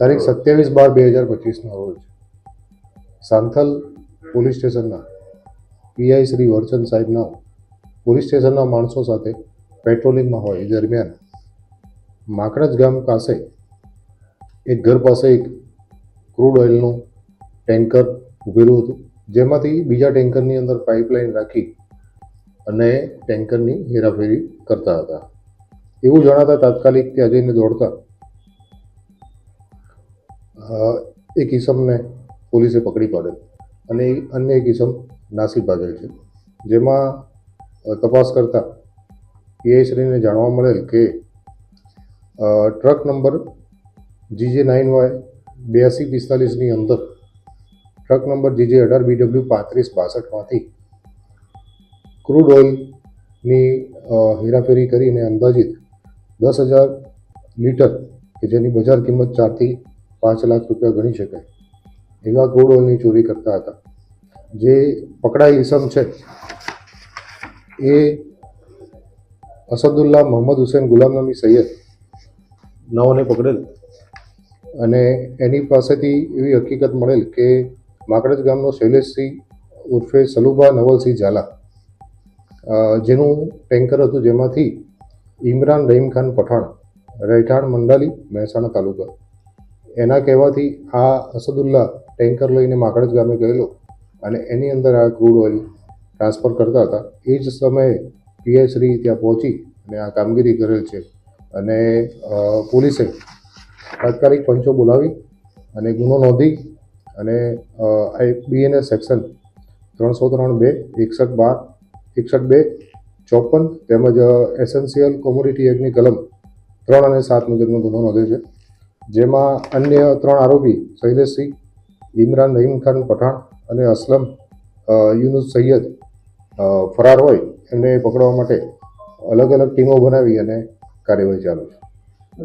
તારીખ સત્યાવીસ બાર બે હજાર પચીસના રોજ સાંથલ પોલીસ સ્ટેશનના પીઆઈ શ્રી વર્ચન સાહેબના પોલીસ સ્ટેશનના માણસો સાથે પેટ્રોલિંગમાં હોય એ દરમિયાન માકડજ ગામ પાસે એક ઘર પાસે એક ક્રૂડ ઓઇલનું ટેન્કર ઊભેલું હતું. જેમાંથી બીજા ટેન્કરની અંદર પાઇપલાઇન રાખી અને ટેન્કરની હેરાફેરી કરતા હતા. એવું જણાતા તાત્કાલિક ત્યાં જઈને દોડતા એક ઈસમને પોલીસે પકડી પાડેલ અને અન્ય એક ઈસમ નાસી ભાગેલ છે. જેમાં તપાસ કરતા પીઆઈશ્રીને જાણવા મળેલ કે truck number GJ nine Y બ્યાસી પિસ્તાલીસની અંદર ટ્રક નંબર જીજે અઢાર બીડબ્લ્યુ પાંત્રીસ બાસઠમાંથી ક્રૂડ ઓઇલની હેરાફેરી કરીને અંદાજિત દસ હજાર લીટર કે જેની બજાર કિંમત ચારથી પાંચ લાખ રૂપિયા ગણી શકાય. એવા ઓઇલની ચોરી કરતા હતા. જે પકડાય ઇસમ છે એ અસદુલ્લા મોહમ્મદ હુસેન ગુલામ નબી સૈયદ નવને પકડેલ? અને એની પાસેથી એવી હકીકત મળેલ કે માકડજ ગામનો શૈલેષસિંહ ઉર્ફે સલુભા નવલસિંહ ઝાલા જેનું ટેન્કર હતું જેમાંથી ઇમરાન રહીમ ખાન પઠાણ રહેઠાણ મંડાલી મહેસાણા તાલુકા. એના કહેવાથી આ અસદુલ્લા ટેન્કર લઈને માકડજ ગામે ગયેલો અને એની અંદર આ ક્રૂડ ઓઇલ ટ્રાન્સફર કરતા હતા. એ જ સમયે પીઆઈ ત્યાં પહોંચી અને આ કામગીરી કરેલ છે. અને પોલીસે તાત્કાલિક પંચો બોલાવી અને ગુનો નોંધી અને બીએનએસ સેક્શન ત્રણસો ત્રણ બે એકસઠ બાર, એકસઠ બે, ચોપન તેમજ એસેન્શિયલ કોમોડિટી એક્ટની કલમ ત્રણ અને સાત મુજબનો ગુનો નોંધ્યો છે. જેમાં અન્ય ત્રણ આરોપી શૈલેષસિંહ ઇમરાન રહીમ ખાન પઠાણ અને અસલમ યુનુસ સૈયદ ફરાર હોય એમને પકડવા માટે અલગ અલગ ટીમો બનાવી અને કાર્યવાહી ચાલુ છે.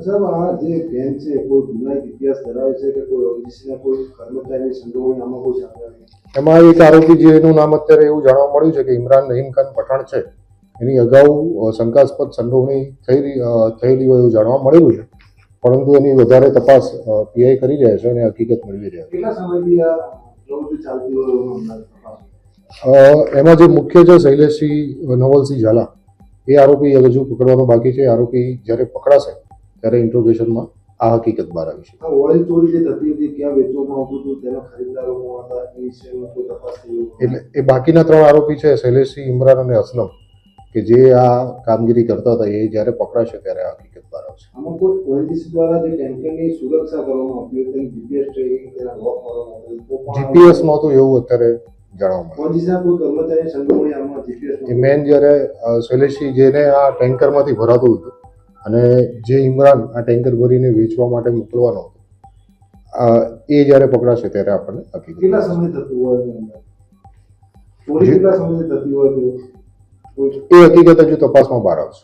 સાહેબ આ જે છે કોઈ ગુનાહિત ઇતિહાસ ધરાવે છે કે કોઈ ઓફિસના કોઈ કર્મચારીની સંડોવણી આમાં કોઈ સામે એમાં એક આરોપી જેનું નામ અત્યારે એવું જાણવા મળ્યું છે કે ઇમરાન રહીમ ખાન પઠાણ છે. એની અગાઉ શંકાસ્પદ સંડોવણી થઈ થયેલી હોય એવું જાણવા મળેલું છે. પરંતુ એની વધારે તપાસ પીઆઈ કરી રહ્યા છે અને હકીકત મેળવી રહ્યા છે. એમાં જે મુખ્ય છે શૈલેષસિંહ નવલસિંહ ઝાલા એ આરોપી હજુ પકડવાનો બાકી છે. આરોપી જ્યારે પકડાશે ત્યારે ઇન્ટ્રોગેશનમાં આ હકીકત બહાર આવી છે. આ ચોરી જે થતી હતી ક્યાં વેચવામાં આવતું હતું તેના ખરીદદારો કોણ હતા એ વિશેમાં કોઈ તપાસ થઈ એટલે એ બાકીના ત્રણ આરોપી છે શૈલેષસિંહ ઇમરાન અને અસલમ કે જે આ કામગીરી કરતા હતા એ જ્યારે પકડાશે ત્યારે આ આમાં કોઈ ઓએનજીસી દ્વારા જે ટેન્કરની સુરક્ષા કરવામાં આવતી હોય તેની જીપીએસ ટ્રેકિંગ તેના લોક કરવામાં તો પણ જીપીએસ નહોતું એવું અત્યારે જાણવા ઓએનજીસીના કોઈ કર્મચારીની સંડોવણી આમાં જીપીએસ મેન જ્યારે અ, જેને આ ટેન્કરમાંથી ભરાતું હતું અને જે ઇમરાન આ ટેન્કર ભરીને વેચવા માટે મોકલવાનો હતો એ જ્યારે પકડાશે ત્યારે આપણને હકીકત કેટલા સમય થતું હોય એની અંદર ચોરી જી. કેટલા સમયથી થતી હોય તે કોઈ આવશે. એ હકીકત હજુ તપાસમાં બહાર આવશે